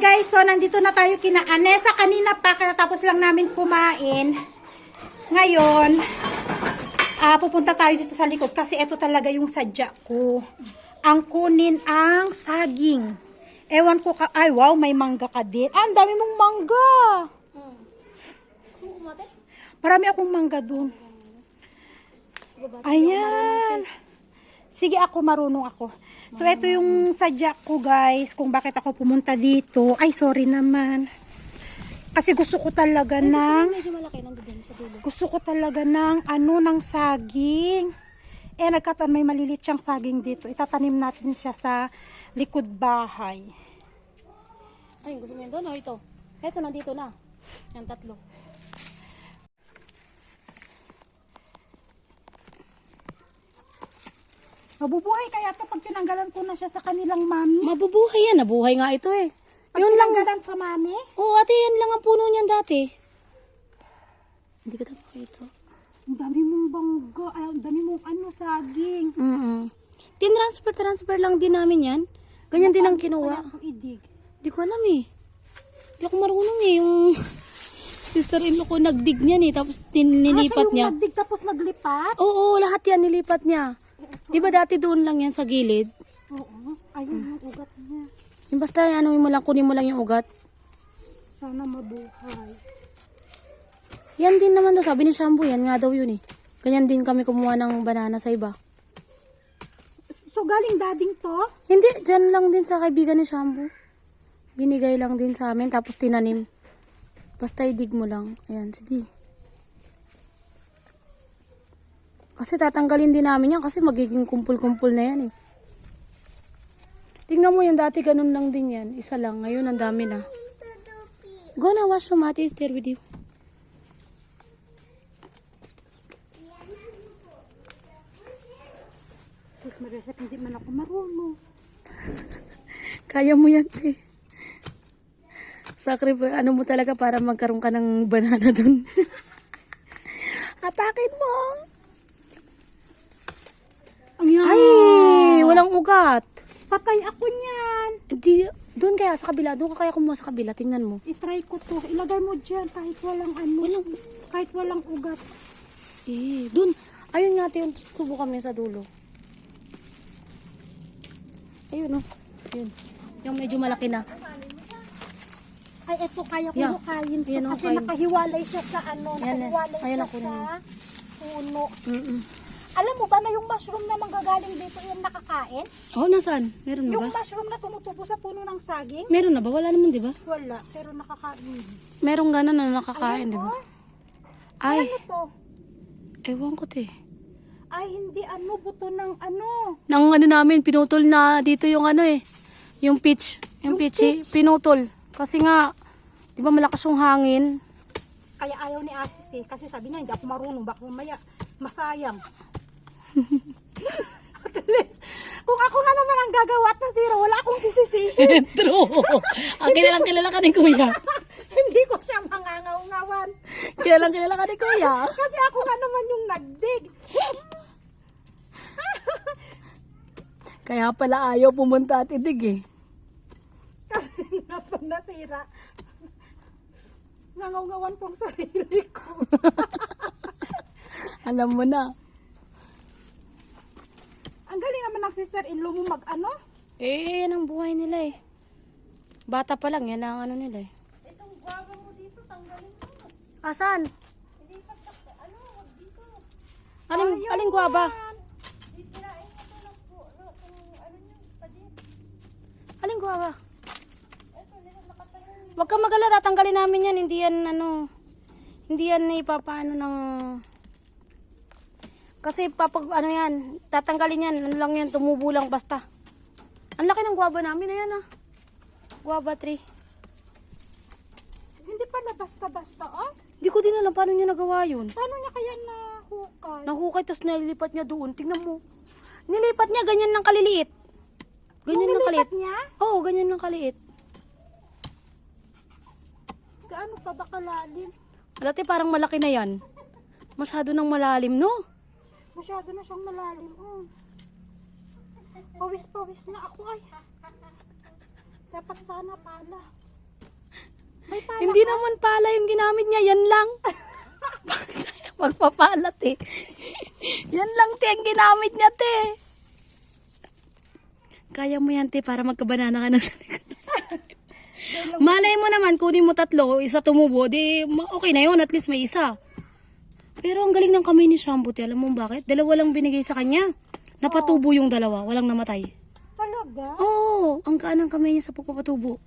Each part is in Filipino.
guys, so nandito na tayo kina Anessa kanina pa, tapos lang namin kumain. Ngayon, ah pupunta tayo dito sa likod kasi ito talaga yung sadya ko. Ang kunin ang saging. Ewan ko ka, ay wow, may mangga ka din. Ah, ang dami mong mangga. Gusto mo kumate? Marami akong mangga dun. Ayan. Sige ako, marunong ako. So, ito yung sadya ko, guys, kung bakit ako pumunta dito. Ay, sorry naman. Kasi gusto ko talaga ng, Medyo malaki sa dulo. gusto ko talaga ng, ano, ng saging. Eh, nagkataon may malilit siyang saging dito. Itatanim natin siya sa likod bahay. Ay, gusto mo yun doon o ito? Ito, nandito na. Yan, tatlo. Mabubuhay kaya to pag tinanggalan ko na siya sa kanilang mami. Mabubuhay yan. Nabuhay nga ito eh. Pag Yun lang. tinanggalan sa mami, Oo, ate, yan lang ang puno niyan dati. Hindi ko ito makita. ang dami mong bangga, ay, ang dami mong ano, saging. Mm Tin-transfer, transfer lang din namin yan. Ganyan din ang kinuha. Hindi ko alam eh. Hindi ako marunong eh. Yung sister-in-law ko nagdig niyan eh. Tapos tin- Ah, nilipat siya niya. yung nagdig tapos naglipat? Oo, lahat yan nilipat niya. Di ba dati doon lang yan sa gilid? Oo. Ayun yung ugat niya. Yung basta ano mo lang, kunin mo lang yung ugat. Sana mabuhay. Yan din naman daw, sabi ni Shambo, yan nga daw yun eh. Ganyan din kami kumuha ng banana sa iba. So, galing dading to? Hindi, dyan lang din sa kaibigan ni Shambo. Binigay lang din sa amin, tapos tinanim. Basta idig mo lang. Ayan, sige. Kasi tatanggalin din namin yan kasi magiging kumpul-kumpul na yan eh. Tingnan mo yan, dati ganun lang din yan. Isa lang, ngayon ang dami na. Go na, wash room, ate is there with you. Sus, Marisat, hindi man ako marunong. Kaya mo yan, te. Sacrifice, ano mo talaga para magkaroon ka ng banana dun. Atakin mo! Ang yan. Ay, walang ugat. Patay ako niyan. Di, doon kaya sa kabila, doon ka kaya kumuha sa kabila, tingnan mo. I-try ko to. Ilagay mo dyan kahit walang ano. Walang, Kahit walang ugat. eh, doon. Ayun nga, yung subukan mo sa dulo. Ayun, oh. Yun. Yung medyo malaki na. Ay, eto kaya ko Yeah. hukayin to. Yan, kasi hukayin. nakahiwalay siya sa ano. Yan, yan. nakahiwalay Ayan siya ako sa puno. Mm-mm. Alam mo ba na yung mushroom na manggagaling dito yung nakakain? Oh, nasaan? Meron na Yung ba? mushroom na tumutubo sa puno ng saging? Meron na ba? Wala naman, di ba? Wala, pero nakakain. Merong gano'n na nakakain, di ba? oh. Ay, Ano to? ewan ko, te. Ay, hindi ano, buto ng ano. Nang ano namin, pinutol na dito yung ano eh. Yung pitch. Yung, Yung pitch, eh, pinutol. Kasi nga, di ba malakas yung hangin? Kaya ayaw ni Asis eh. Kasi sabi niya, hindi ako marunong. Baka mamaya, masayang. Kung ako nga naman ang gagawa at nasira, wala akong sisisihin. True. Ang kilalang kilala ka ni kuya. hindi ko siya mangangaw-ngawan. Kilalang kilala ka ni kuya. Kasi ako nga naman yung nagdig. Kaya pala ayaw pumunta at idig eh. Kasi na pag nasira, nangaw-ngawan kong sarili ko. Alam mo na. Ang galing naman ng sister-in-law mo mag-ano. Eh, yan ang buhay nila eh. Bata pa lang, yan ang ano nila eh. Itong guwaga mo dito, tanggalin mo. Asan? Ilipat sa, ano, wag dito. Aling, Ayaw aling guwaba? Sisirain mo to ng ano nyo, padit. Aling guwaba? Ito, nila nakatayo. Huwag kang magala, tatanggalin namin yan. Hindi yan ano, hindi yan ipapaano ng... Kasi papag ano yan, tatanggalin yan. Ano lang yan, tumubo lang basta. Ang laki ng guwaba namin, ayan ah. Guwaba tree. Hindi pala basta-basta, oh. Hindi ko din alam paano niya nagawa yun. Paano niya kaya nahukay? Nahukay, tapos nililipat niya doon. Tingnan mo. Nilipat niya ganyan ng kaliliit. Ganyan Nung ng kaliit. nilipat niya, Oo, ganyan ng kaliit. gaano pa ba kalalim? Dati parang malaki na yan. Masyado nang malalim, no? Masyado na siyang malalim, oh. Pawis-pawis na ako, ay. Dapat sana pala. May pala Hindi naman pala yung ginamit niya, yan lang. Magpapalat eh. yan lang te ang ginamit niya te. Kaya mo yan te para magkabanana ka na sa likod. Malay mo naman, kunin mo tatlo, isa tumubo, di okay na yun, at least may isa. Pero ang galing ng kamay ni Shampoo, te, alam mo bakit? Dalawa lang binigay sa kanya. Napatubo yung dalawa, walang namatay. Talaga? Oo, ang gaan ng kamay niya sa pagpapatubo.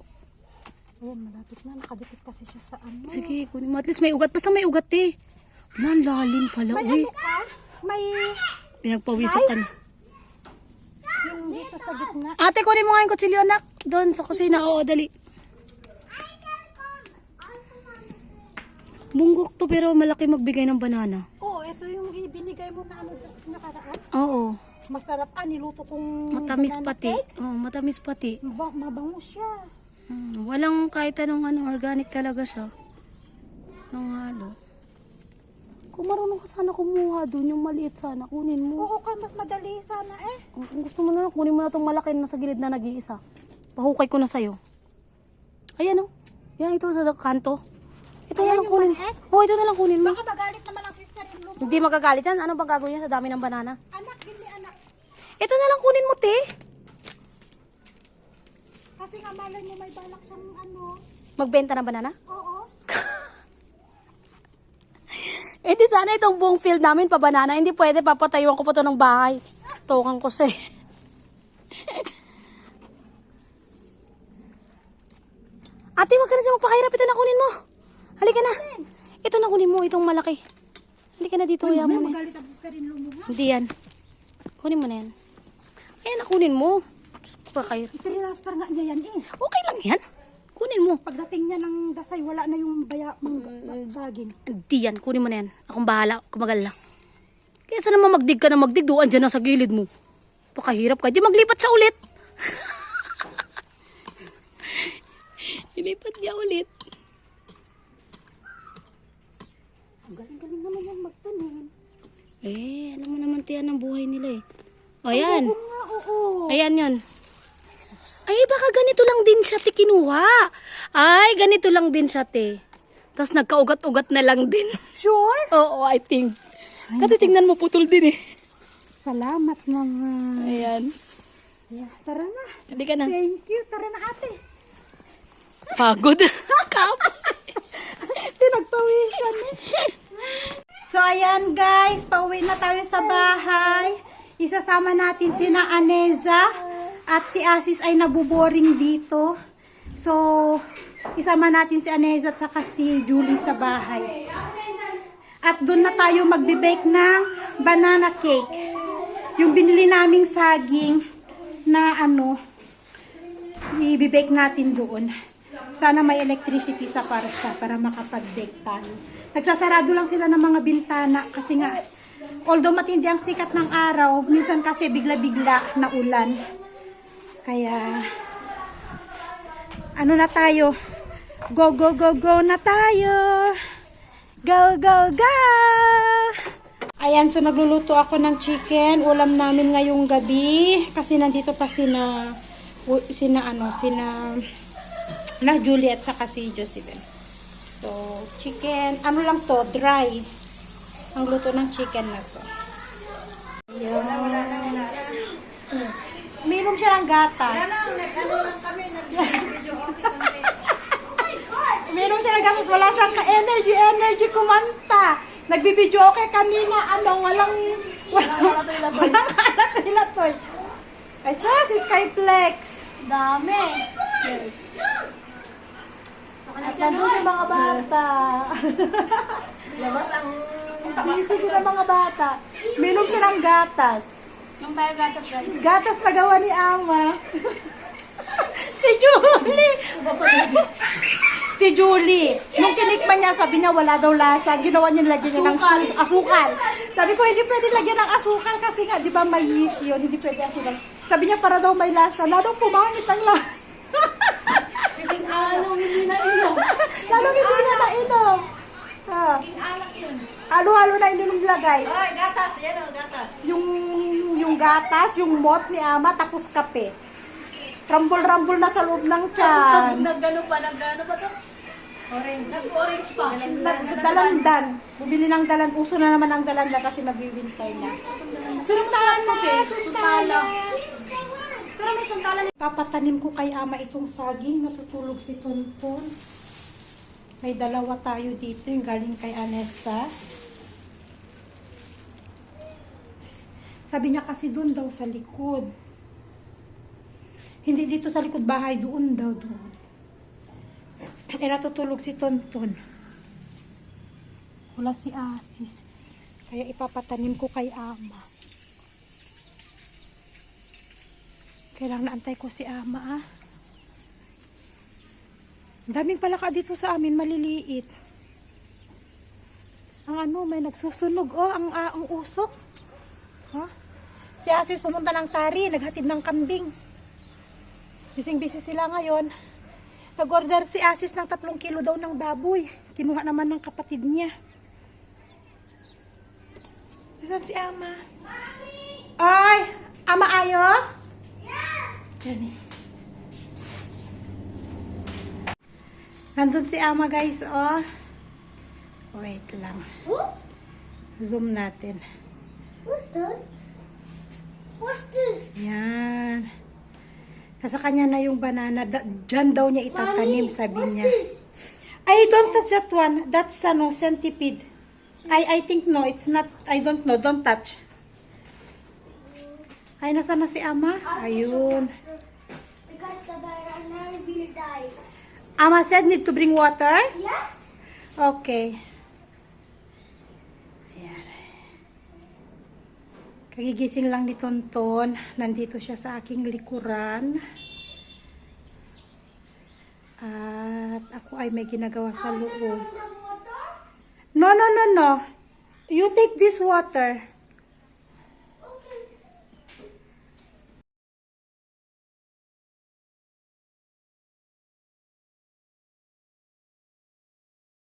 Ayan, malapit na. Nakadikit kasi siya sa ano. Sige, kunin mo. At least may ugat. Basta may ugat. Wala, ang lalim pala. May Uy, ano ka? May pinagpawisan ka na. yung dito sa gitna. Ate, kunin mo nga yung kutsilyo, anak. Doon sa kusina. Oo, dali. Bunggok to, pero malaki magbigay ng banana. Oo, ito yung ibinigay mo na ano nakaraan. Oo. Masarap ah, niluto kong Matamis banana pati. cake. Oo, matamis pati. Maba- mabango siya. Hmm, walang kahit anong ano, organic talaga siya. Nang halo. Kung marunong ka sana kumuha doon, yung maliit sana, kunin mo. Oo, kay mas madali sana eh. Oh, Kung gusto mo na, kunin mo na itong malaki na sa gilid na nag-iisa. Pahukay ko na sa'yo. Ayan o. Yan, ito sa kanto. Ito Ayan yan ang yung kunin. Oo, ito na lang kunin mo. Baka magalit naman ang sister-in-law mo. Hindi magagalit yan. Ano bang gagawin niya sa dami ng banana? Anak, hindi anak. Ito na lang kunin mo, te. Kasi nga malay mo may balak siyang ano. Magbenta ng banana? Oo. Eh di sana itong buong field namin pa banana. Hindi pwede, papatayuan ko pa to ng bahay. Tukan ko siya eh. Ate, wag ka na dyan magpakahirap. Ito na kunin mo. Halika na. Ito na itong malaki. Halika na dito, kuya mo magalit ang sister-in-law mo ha. Hindi yan. Kunin mo na yan. Ayan na, kunin mo. Ko, pakahirap. Itinransfer nga niya yan eh. Okay lang yan. Kunin mo. Pagdating niya ng dasay, wala na yung baya, mang, saging. Hindi yan, kunin mo na yan. Akong bahala, kumagal lang. Kaya naman magdig ka na magdig, doon dyan na sa gilid mo. Pakahirap ka. Di maglipat siya ulit. Ilipat niya ulit. Ang galing-galing naman yung magtanim. Eh, alam mo naman tiyan ang buhay nila eh. O yan. Oo nga, oo. Ayan yun. Ay, baka ganito lang din siya, te, kinuha. Ay, ganito lang din siya, te. Tapos nagkaugat-ugat na lang din. Sure? Oo, I think. Kasi tingnan mo, putol din eh. Salamat naman. Ayan. Yeah, tara na. Hindi ka na. Thank you. Tara na ate. Pagod. Kapoy. Pinagpawisan eh. So ayan guys, pauwi na tayo sa bahay. Isasama natin sina Aneza at si Asis ay nabuboring dito. So, isama natin si Aneza at saka si Julie sa bahay. At doon na tayo magbe-bake ng banana cake. Yung binili naming saging na ano, i-bake natin doon. Sana may electricity sa parsa para makapag-bake tayo. Nagsasarado lang sila ng mga bintana kasi nga, although matindi ang sikat ng araw, minsan kasi bigla-bigla na ulan. Kaya, ano na tayo? Go, go, go, go na tayo! Go, go, go! Ayan, so nagluluto ako ng chicken. Ulam namin ngayong gabi. Kasi nandito pa sina, sina ano, sina, na Juliet saka si Jocelyn. So, chicken, ano lang to, dry. Ang luto ng chicken na to. Ayan. Meron siya ng gatas. Meron siya ng gatas, wala siyang energy, energy kumanta. Nagbibideo okay kanina, ano, walang, walang, walang halatoy-latoy. Ay, sa, si Skyplex. Dami. At nandun yung mga bata. Busy din ang mga bata. Minom siya ng gatas. Yung tayo gatas, guys. Gatas na gawa ni Ama. si Julie! si Julie. Nung tinikman niya, sabi niya wala daw lasa. Ginawa niya lagyan niya ng su- asukal. Sabi ko, hindi pwede lagyan ng asukal kasi nga, di ba may yeast yun, hindi pwede asukal. Sabi niya, para daw may lasa. Lalong pumangit ang lasa. Hindi na inom? Lalong hindi niya nainom. Ha. Halo-halo na nung lagay. Ay, gatas. Yan o, gatas. Yung, yung gatas, yung mot ni Ama, tapos kape. Rambol-rambol na sa loob ng tiyan. Nagano pa, nagano ba to? Orange. Nag-orange pa. Dalandan. Bumili ng dalan. Uso na naman ang dalandan kasi mag-winter na. Sultana! Sultana! Pero may sandalan. Papatanim ko kay ama itong saging. Natutulog si Tonton. May dalawa tayo dito. Yung galing kay Anessa. Sabi niya kasi doon daw sa likod. Hindi dito sa likod bahay. Doon daw doon. Eh natutulog si Tonton. Wala si Asis. Kaya ipapatanim ko kay ama. Kailangan naantay ko si ama ah. Daming palaka dito sa amin, maliliit. Ang ano, may nagsusunog. Oh, ang, ah, ang usok. Ha? Si Asis pumunta ng tari, naghatid ng kambing. Bising-bisi sila ngayon. Nag-order si Asis ng tatlong kilo daw ng baboy. Kinuha naman ng kapatid niya. Saan si Ama? Ay! Ama ayo? Yan eh. Nandun si Ama guys, oh. Wait lang. Zoom natin. What's that? What's this? Yan. Nasa kanya na yung banana. Da- Diyan daw niya itatanim, sabi what's niya. this? I don't touch that one. That's ano, centipede. I I think no, it's not. I don't know. Don't touch. Ay, nasa na si Ama? Ayun. Ama said need to bring water? Yes? Okay. Ayan. Kagigising lang ni Tonton. Nandito siya sa aking likuran. At ako ay may ginagawa sa loob. No, no, no, no. You take this water.